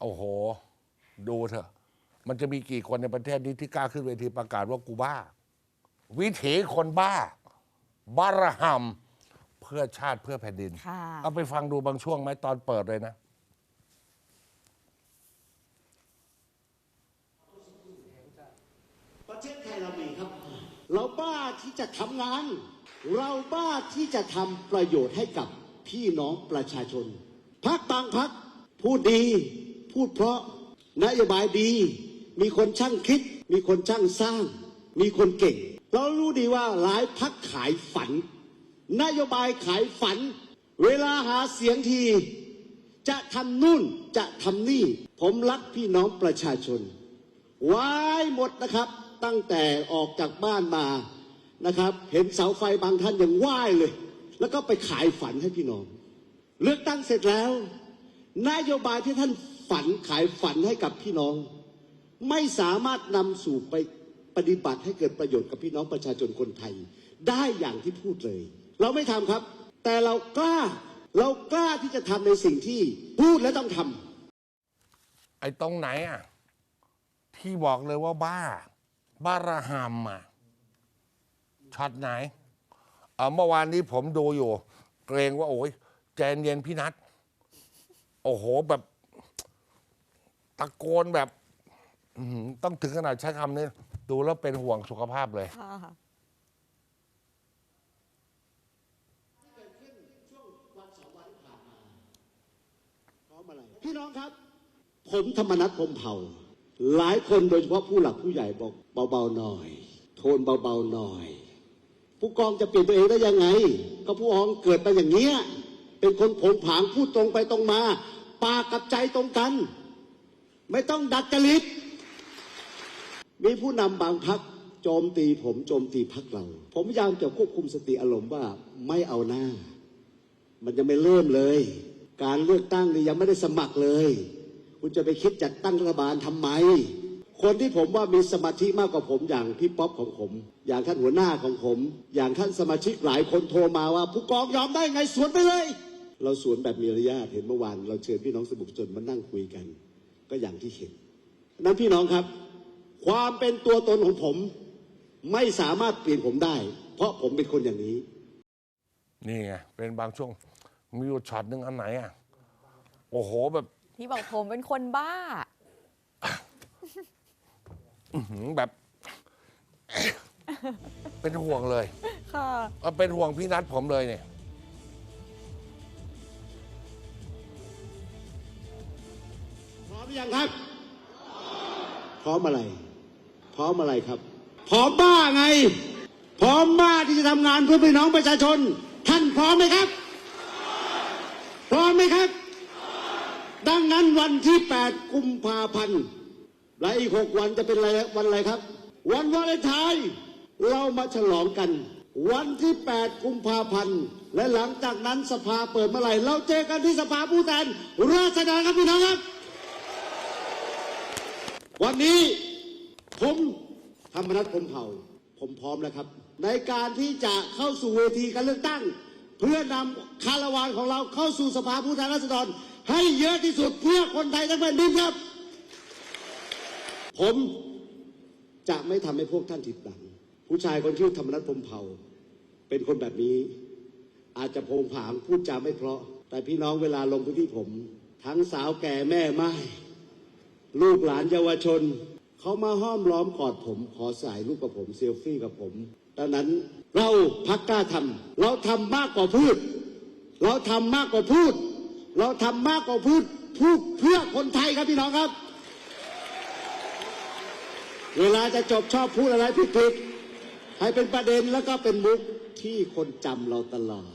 โอ้โห ดูเถอะ มันจะมีกี่คนในประเทศนี้ที่กล้าขึ้นเวทีประกาศว่ากูบ้า วิถีคนบ้า บารหัมเพื่อชาติเพื่อแผ่นดิน ค่ะ เอาไปฟังดูบางช่วงไหมตอนเปิดเลยนะ ประเทศไทยเรามีครับ เราบ้าที่จะทำงาน เราบ้าที่จะทำประโยชน์ให้กับพี่น้องประชาชนพักบางพักพูดดี พูดเพราะนโยบายดี มีคนช่างคิด มีคนช่างสร้าง มีคนเก่ง เรารู้ดีว่าหลายพักขายฝัน นโยบายขายฝัน เวลาหาเสียงที จะทำนู่นจะทำนี่ ผมรักพี่น้องประชาชนวายหมดนะครับ ตั้งแต่ออกจากบ้านมานะครับ เห็นเสาไฟบางท่านยังไหว้เลย แล้วก็ไปขายฝันให้พี่น้อง เลือกตั้งเสร็จแล้ว นโยบายที่ท่านฝันขายฝันให้กับพี่น้อง ไม่สามารถนำสู่ไปปฏิบัติให้เกิดประโยชน์กับพี่น้องประชาชนคนไทย ได้อย่างที่พูดเลย เราไม่ทำครับ แต่เรากล้า เรากล้าที่จะทำในสิ่งที่พูดและต้องทำไอ้ตรงไหนอะที่บอกเลยว่าบ้าบารหัมอะช็อตไหนเอ่อเมื่อวานนี้ผมดูอยู่ เกรงว่าโอ้ยแจนเย็นพี่นัท อ้โหแบบตะโกนแบบอื้อหือต้องถึงขนาดใช้คำนี้ ดูแล้วเป็นห่วงสุขภาพเลย ค่ะพี่น้องครับ ผมธรรมนัฐพรหมเผ่า หลายคนโดยเฉพาะผู้หลักผู้ใหญ่บอกเบาๆหน่อย โทนเบาๆหน่อย ผู้กองจะเปลี่ยนตัวเองได้ยังไง ก็ผู้กองเกิดมาอย่างเนี้ยเป็นคนผงผางพูดตรงไปตรงมา ปากกับใจตรงกัน ไม่ต้องดัดจริต มีผู้นำบางพักโจมตีผมโจมตีพักเรา ผมพยายามจะควบคุมสติอารมณ์ว่าไม่เอาหน้า มันยังไม่เริ่มเลย การเลือกตั้งนี่ยังไม่ได้สมัครเลย คุณจะไปคิดจัดตั้งรัฐบาลทำไม คนที่ผมว่ามีสมาธิมากกว่าผมอย่างพี่ป๊อปของผม อย่างท่านหัวหน้าของผม อย่างท่านสมาชิกหลายคนโทรมาว่า ผู้กองยอมได้ไงสวนไปเลย เราสวนแบบมีระยะเห็นเมื่อวานเราเชิญพี่น้องสมุทรชนมานั่งคุยกัน ก็อย่างที่เห็นนั้นพี่น้องครับ ความเป็นตัวตนของผม ไม่สามารถเปลี่ยนผมได้ เพราะผมเป็นคนอย่างนี้ นี่ไงเป็นบางช่วงมีอยู่ช็อตหนึ่งอันไหนอะโอ้โหแบบที่บอกผมเป็นคนบ้า อื้อหือแบบ เป็นห่วงเลยค่ะ เออเป็นห่วงพี่นัทผมเลยเนี่ย หรือยังครับ พร้อมอะไร พร้อมอะไรครับ พร้อมบ้าไง พร้อมบ้าที่จะทำงานเพื่อพี่น้องประชาชน ท่านพร้อมไหมครับ พร้อมไหมครับ ดังนั้นวันที่ 8 กุมภาพันธ์และอีก6วันจะเป็นอะไรวันอะไรครับ วันวาเลนไทน์เรามาฉลองกัน วันที่ 8 กุมภาพันธ์และหลังจากนั้นสภาเปิดเมื่อไหร่ เราเจอกันที่สภาผู้แทนราษฎรครับพี่น้องครับ วันนี้ผมธรรมนัฐพรมเผ่า ผมพร้อมแล้วครับ ในการที่จะเข้าสู่เวทีการเลือกตั้ง เพื่อนำคาราวานของเราเข้าสู่สภาผู้แทนราษฎร ให้เยอะที่สุดเพื่อคนไทยทั้งแผ่นดินครับ ผมจะไม่ทำให้พวกท่านผิดหวัง ผู้ชายคนชื่อธรรมนัฐพรมเผ่า เป็นคนแบบนี้ อาจจะโผงผางพูดจาไม่เพราะ แต่พี่น้องเวลาลงพื้นที่ผม ทั้งสาวแก่แม่ไม้ ลูกหลานเยาวชน เขามาห้อมล้อมกอดผม ขอสายรูปกับผมเซลฟี่กับผมดังนั้นเราพักกล้าทำเราทำมากกว่าพูด เราทำมากกว่าพูด เราทำมากกว่าพูดพูดเพื่อคนไทยครับพี่น้องครับ เวลาจะจบชอบพูดอะไรผิดๆให้เป็นประเด็นแล้วก็เป็นมุกที่คนจำเราตลอด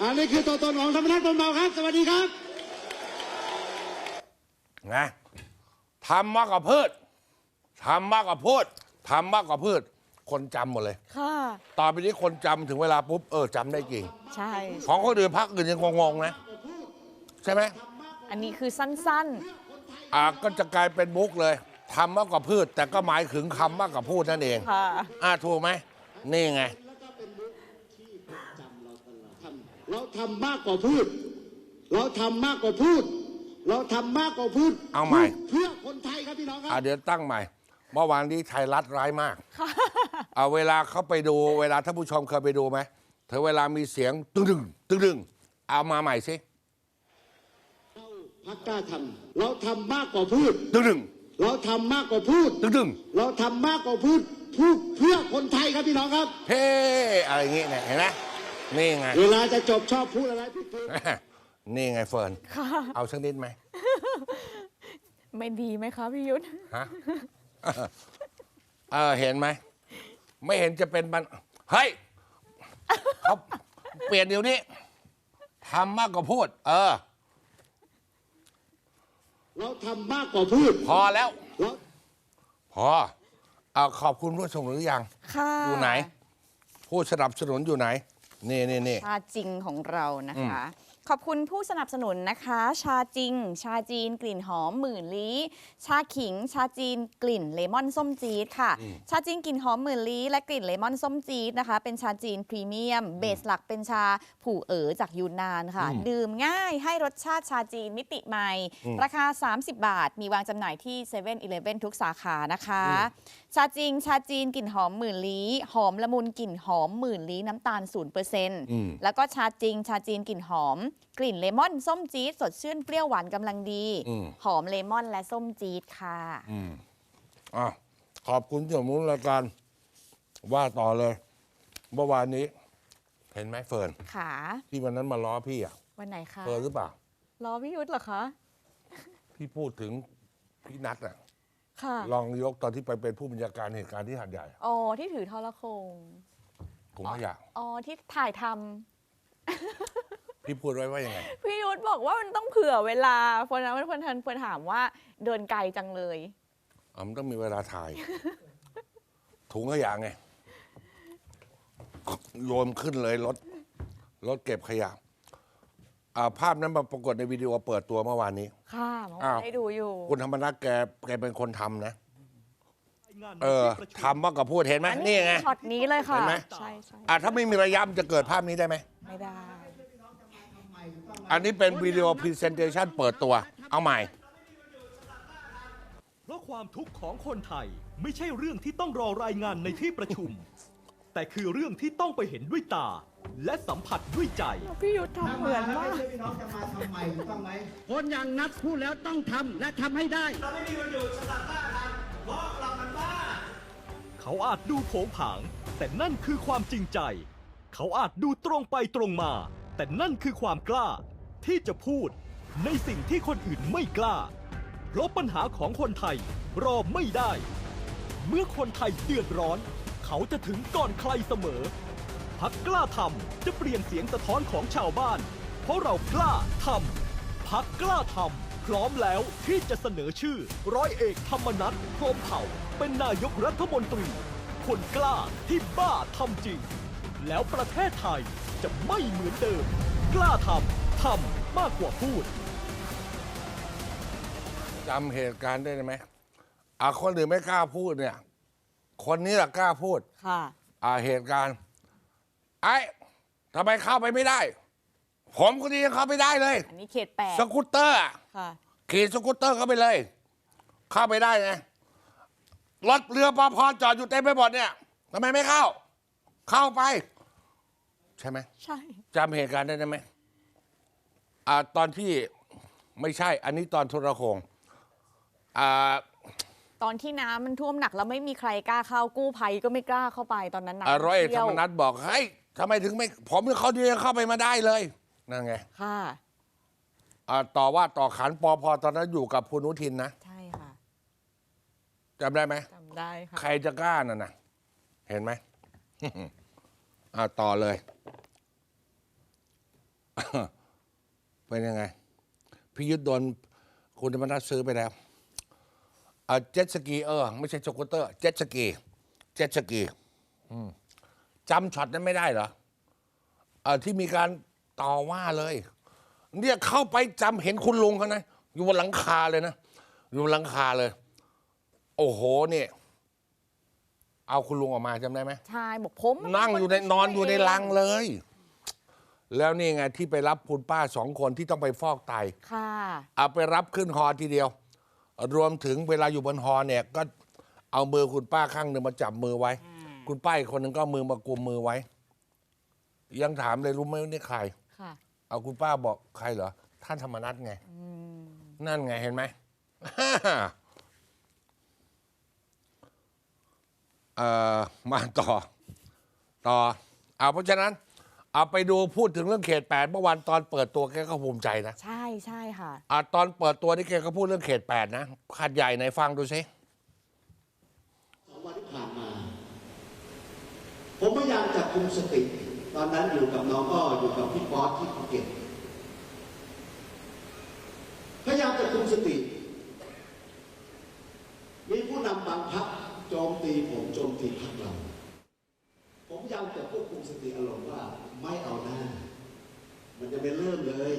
อันนี้คือตัวตนของธรรมนัฐพรมเผ่าครับ สวัสดีครับ นะทำมากกว่าพืชทำมากกว่าพูดทำมากกว่าพืช คนจำหมดเลย ค่ะ ต่อไปนี้คนจำถึงเวลาปุ๊บเออจำได้จริง ใช่ ของคนอื่นพักอื่นยังงงๆนะ ใช่ไหมอันนี้คือสั้น อ่าก็จะกลายเป็นมุกเลยทำมากกว่าพืช แต่ก็หมายถึงคำมากกว่าพูดนั่นเอง ๆ ค่ะ อ่าถูกไหมนี่ไง เราทำมากกว่าพูด เราทำมากกว่าพูด เราทำมากกว่าพูดเอาใหม่เพื่อคนไทยครับพี่น้องคอะรับเดี๋ยวตั้งใหม่ เมื่อวานนี้ไทยรัฐร้ายมากเอาเวลาเขาไปดูเวลาท่านผู้ชมเคยไปดูไหมเธอเวลามีเสียงตึ้งดึงตึ้งดึงเอามาใหม่สิพักกล้าทำเราทำมากกว่าพูด ตึ้งดึงเราทำมากกว่าพูด ตึ้งดึงเราทำมากกว่าพูดพูดเพื่อคนไทยครับพี่น้องครับ เฮ้อะไรอย่างงี้เนี่ยเห็นไหมนี่ไง เวลาจะจบชอบพูดอะไรพี่คือ นี่ไงเฟิร์นเอาสักนิดไหม ไม่ดีไหมคะพี่ยุทธฮะ เออเห็นไหม ไม่เห็นจะเป็นมันเฮ้ยเขาเปลี่ยนเดี๋ยวนี้ทำมากกว่าพูด เออ เราทำมากกว่าพูด พอแล้วเราพอ เอาขอบคุณผู้สนับสนุนหรือยัง ค่ะ อยู่ไหน ผู้สนับสนุนอยู่ไหน นี่นี่นี่ชาจริงของเรานะคะ ขอบคุณผู้สนับสนุนนะคะ ชาจริง ชาจีนกลิ่นหอมหมื่นลี้ชาขิง ชาจีนกลิ่นเลมอนส้มจี๊ดค่ะ ชาจีนกลิ่นหอมหมื่นลี้และกลิ่นเลมอนส้มจี๊ดนะคะ เป็นชาจีนพรีเมียม เบสหลักเป็นชาผู่เอ๋อจากยูนนานค่ะ ดื่มง่ายให้รสชาติชาจีนมิติใหม่ ราคา 30 บาท มีวางจำหน่ายที่7 e เ e ่ e อทุกสาขานะคะ ชาจริง ชาจีนกลิ่นหอมหมื่นลี้หอมละมุนกลิ่นหอมหมื่นลี้น้ำตาล0%แล้วก็ชาจริง ชาจีนกลิ่นหอม กลิ่นเลมอนส้มจี๊ดสดชื่นเปรี้ยวหวานกำลังดีอืมหอมเลมอนและส้มจี๊ดค่ะอะขอบคุณสมุนรายการว่าต่อเลย เมื่อวานนี้ เห็นไหมเฟิร์นค่ะที่วันนั้นมาล้อพี่อะ วันไหนคะเฟิร์นหรือเปล่ารอพี่ยุทธเหรอคะ พี่พูดถึงพี่นัทอะ ค่ะรองนายกตอนที่ไปเป็นผู้บัญชาการเหตุการณ์ที่หาดใหญ่อ๋อที่ถือทรโคงผมไม่อยากอ๋อที่ถ่ายทำพี่พูดไว้ว่ายังไง พี่ยุทธบอกว่ามันต้องเผื่อเวลาเพราะนั้นเพื่อนทันเพื่อนถามว่าเดินไกลจังเลยอะมันต้องมีเวลาถ่าย ถุงขยะไงโยนขึ้นเลยรถรถเก็บขยะ อ่าภาพนั้นมาปรากฏในวิดีโอเปิดตัวเมื่อวานนี้ ค่ะเมื่ออ้าวาวนได้ดูอยู่ คุณธรรมนัฐแกแกเป็นคนทำนะงานเออทำมากกว่าพูดเห็นไหมอันนี่นี้ไง ช็อตนี้เลยค่ะ เห็นไหม ใช่ใช่อะถ้าไม่มีระยะมันจะเกิดภาพนี้ได้ไหม ไม่ได้ อันนี้เป็นวิดีโอพรีเซนเ t ชันเปิดตัว เอาใหม่ เพราะความทุกข์ของคนไทยไม่ใช่เรื่องที่ต้องรอรายงานในที่ประชุม แต่คือเรื่องที่ต้องไปเห็นด้วยตา และสัมผัสด้วยใจ พี่ยุทธทำเหมือนมาก พี่น้องจะมาทำใหม่ถูกต้องไหมคนอย่างนัดพูดแล้วต้องทำและทำให้ได้เขาอาจดูโผงผาง แต่นั่นคือความจริงใจ เขาอาจดูตรงไปตรงมา แต่นั่นคือความกล้า ที่จะพูดในสิ่งที่คนอื่นไม่กล้า เพราะปัญหาของคนไทยรอไม่ได้ เมื่อคนไทยเดือดร้อน เขาจะถึงก่อนใครเสมอ พักกล้าทำจะเปลี่ยนเสียงสะท้อนของชาวบ้าน เพราะเรากล้าทำพักกล้าทำพร้อมแล้วที่จะเสนอชื่อ ร้อยเอกธรรมนัฐพรหมเผ่า เป็นนายกรัฐมนตรี คนกล้าที่บ้าทำจริง แล้วประเทศไทยจะไม่เหมือนเดิม กล้าทำทำมากกว่าพูดจำเหตุการณ์ได้ไหมอะคนอื่นไม่กล้าพูดเนี่ย คนนี้แหละกล้าพูด ค่ะ อ่าเหตุการณ์ ไอ้ทำไมเข้าไปไม่ได้ ผมคนนี้ยังเข้าไปได้เลย อันนี้เขตแปดสกูตเตอร์อะค่ะ ขี่สกูตเตอร์เข้าไปเลย เข้าไปได้ไงรถเรือปอพจอดอยู่เต็มไปหมดเนี่ยทำไมไม่เข้า เข้าไป ใช่ไหมใช่ จำเหตุการณ์ได้ไหมอ่าตอนที่ไม่ใช่ อันนี้ตอนโทรโขงอ่า ตอนที่น้ำมันท่วมหนักแล้วไม่มีใครกล้าเข้ากู้ภัยก็ไม่กล้าเข้าไปตอนนั้นน้ำอ่าร้อยเอกธรเชี่ยวรมนัฐบอกเฮ้ย ทำไมถึงไม่ผมกับเขาเดียวยังเข้าไปมาได้เลยนั่นไงค่ะ อ่าต่อว่าต่อขันปอพอตอนนั้นอยู่กับคุณอนุทินนะใช่ค่ะจำได้ไหม จำได้ค่ะ ใครจะกล้าน่ะนะเห็นไหม อ่าต่อเลย เป็นยังไง พี่ยุทธโดนคุณธรรมนัฐซื้อไปแล้วอ่าเจ็ตสกีเออ ไม่ใช่สกูตเตอร์ เจ็ตสกี เจ็ตสกี อืม จำช็อตนั้นไม่ได้เหรอเออที่มีการต่อว่าเลย เนี่ยเข้าไปจำเห็นคุณลุงเขานะ อยู่บนหลังคาเลยนะ อยู่บนหลังคาเลย โอ้โหเนี่ยเอาคุณลุงออกมาจำได้ไหม ใช่บอกผมนั่งอยู่ในนอนอยู่ในรังเลย แล้วนี่ไงที่ไปรับคุณป้าสองคนที่ต้องไปฟอกไต ค่ะ เอาไปรับขึ้นฮอทีเดียว รวมถึงเวลาอยู่บนฮอเนี่ย ก็เอามือคุณป้าข้างหนึ่งมาจับมือไว้ คุณป้าอีกคนหนึ่งก็เอามือมากุมมือไว้ ยังถามเลยรู้ไหมว่านี่ใคร ค่ะ เอาคุณป้าบอกใครเหรอ ท่านธรรมนัฐไงนั่นไงเห็นไหม เอ่อมาต่อ ต่อ เอาเพราะฉะนั้น เอาไปดูพูดถึงเรื่องเขตแปดเมื่อวานตอนเปิดตัวแกก็ภูมิใจนะใช่ใช่ค่ะ อะตอนเปิดตัวนี่แกก็พูดเรื่องเขตแปดนะขัดใหญ่ไหนฟังดูสิสองวันที่ผ่านมา ผมพยายามจะ คุมสติ ตอนนั้นอยู่กับน้องก็อยู่กับพี่ป๊อตที่ภูเก็ตพยายามจะคุมสติ มีผู้นำบางพักโจมตีผมโจมตีพักเรา ผมยายามจะควบคุมสติอารมณ์ว่าไม่เอาหน้า มันจะไม่เริ่มเลย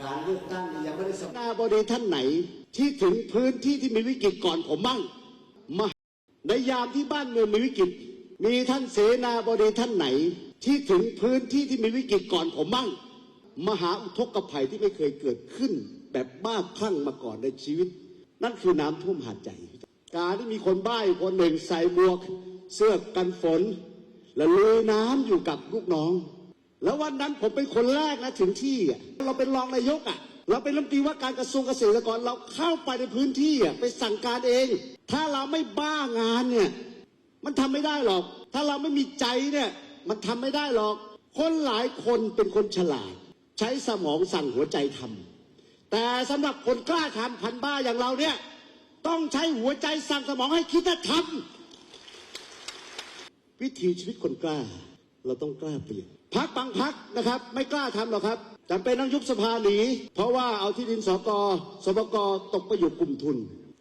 การเลือกตั้งยังไม่ได้สำนาบดีท่านไหน ที่ถึงพื้นที่ที่มีวิกฤตก่อนผมบ้าง มาในยามที่บ้านเมืองมีวิกฤต มีท่านเสนาบดีท่านไหน ที่ถึงพื้นที่ที่มีวิกฤตก่อนผมบ้าง มหาอุทกภัยที่ไม่เคยเกิดขึ้น แบบบ้าคลั่งมาก่อนในชีวิต นั่นคือน้ำท่วมหาดใหญ่การที่มีคนบ้าอีกคนหนึ่งใส่หมวก เสื้อกันฝน และลุยน้ำอยู่กับลูกน้อง แล้ววันนั้นผมเป็นคนแรกนะถึงที่อะเราเป็นรองนายกอะเราเป็นรัฐมนตรีว่าการกระทรวงเกษตรกรเราเข้าไปในพื้นที่อะไปสั่งการเอง ถ้าเราไม่บ้างานเนี่ย มันทำไม่ได้หรอก ถ้าเราไม่มีใจเนี่ยมันทำไม่ได้หรอก คนหลายคนเป็นคนฉลาด ใช้สมองสั่งหัวใจทำแต่สำหรับคนกล้าทำพันบ้าอย่างเราเนี่ยต้องใช้หัวใจสั่งสมองให้คิดและทำวิถีชีวิตคนกล้า เราต้องกล้าเปลี่ยนพักบางพักนะครับ ไม่กล้าทำหรอกครับจำเป็นต้องยุบสภาหนีเพราะว่าเอาที่ดินสกสปกตกไปอยู่กลุ่มทุน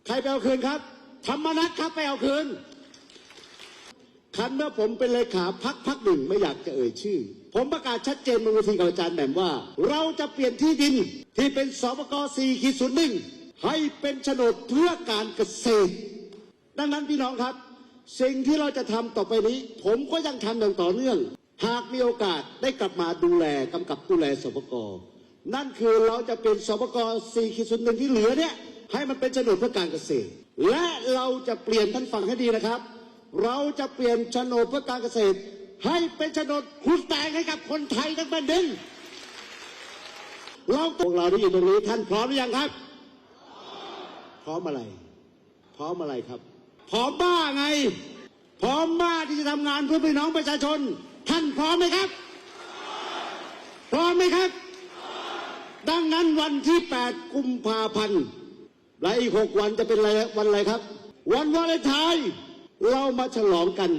ใครไปเอาคืนครับธรรมนัตครับไปเอาคืน คันเมื่อผมเป็นเลขาพักพักหนึ่งไม่อยากจะเอ่ยชื่อ ผมประกาศชัดเจนบนเวทีกับอาจารย์แหม่มว่า เราจะเปลี่ยนที่ดินที่เป็นสปก4ขีดศูนย์หนึ่งให้เป็นโฉนดเพื่อการเกษตร ดังนั้นพี่น้องครับ สิ่งที่เราจะทำต่อไปนี้ ผมก็ยังทำอย่างต่อเนื่อง หากมีโอกาสได้กลับมาดูแลกำกับดูแลสปกนั่นคือเราจะเป็นสปก4ขีดศูนย์หนึ่งที่เหลือเนี่ยให้มันเป็นโฉนดเพื่อการเกษตร และเราจะเปลี่ยนท่านฟังให้ดีนะครับ เราจะเปลี่ยนโฉนดเพื่อการเกษตร ให้เป็นโฉนดคุณแตงให้กับคนไทยทั้งแผ่นดินเราพวกเราที่อยู่ตรงนี้ท่านพร้อมหรือยังครับ พร้อมอะไร พร้อมอะไรครับ พร้อมบ้าไง พร้อมบ้าที่จะทำงานเพื่อพี่น้องประชาชน ท่านพร้อมไหมครับ พร้อมไหมครับ ดังนั้นวันที่8กุมภาพันธ์และอีก6วันจะเป็นอะไรวันอะไรครับ วันวาเลนไทน์ เรามาฉลองกัน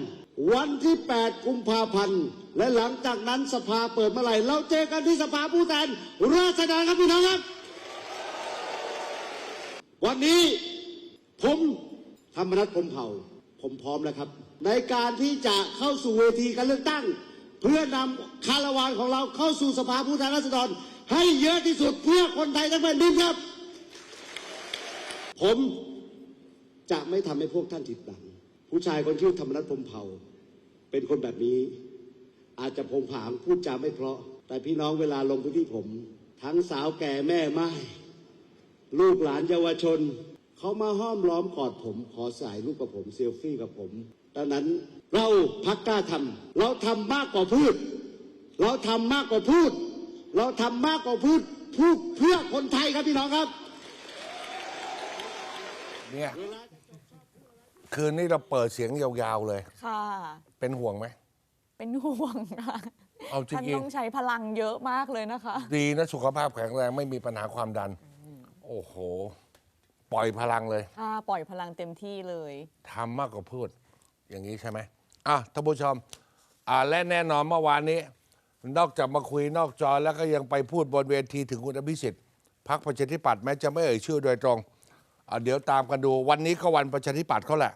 วันที่ 8 กุมภาพันธ์ และหลังจากนั้นสภาเปิดเมื่อไหร่ เราเจอกันที่สภาผู้แทนราษฎรครับพี่น้องครับ วันนี้ผมธรรมนัฐพรหมเผ่า ผมพร้อมแล้วครับ ในการที่จะเข้าสู่เวทีการเลือกตั้ง เพื่อนำคาราวานของเราเข้าสู่สภาผู้แทนราษฎร ให้เยอะที่สุดเพื่อคนไทยทั้งแผ่นดินครับ ผมจะไม่ทำให้พวกท่านผิดหวัง ผู้ชายคนชื่อธรรมนัฐพรมเผ่า เป็นคนแบบนี้ อาจจะพงผางพูดจาไม่เพราะ แต่พี่น้องเวลาลงพื้นที่ผม ทั้งสาวแก่แม่ไม้ลูกหลานเยาวชน เขามาห้อมล้อมกอดผม ขอสายรูปกับผมเซลฟี่กับผมดังนั้นเราพักกล้าทำเราทำมากกว่าพูด เราทำมากกว่าพูด เราทำมากกว่าพูดพูดเพื่อคนไทยครับพี่น้องครับ เนี่ย คืนนี้เราเปิดเสียงยาวๆเลย ค่ะ เป็นห่วงไหม เป็นห่วงค่ะเอาจริงๆ ท่านต้องใช้พลังเยอะมากเลยนะคะ ดีนะสุขภาพแข็งแรงไม่มีปัญหาความดัน โอ้โห ปล่อยพลังเลยค่ะ ปล่อยพลังเต็มที่เลย ทำมากกว่าพูด อย่างนี้ใช่ไหมอะท่านผู้ชมอ่าและแน่นอนเมื่อวานนี้ นอกจากมาคุยนอกจอแล้วก็ยังไปพูดบนเวทีถึงคุณอภิสิทธิ์พักประชาธิปัตย์แม้จะไม่เอ่ยชื่อโดยตรงอะเดี๋ยวตามกันดูวันนี้ก็วันประชาธิปัตย์เขาแหละ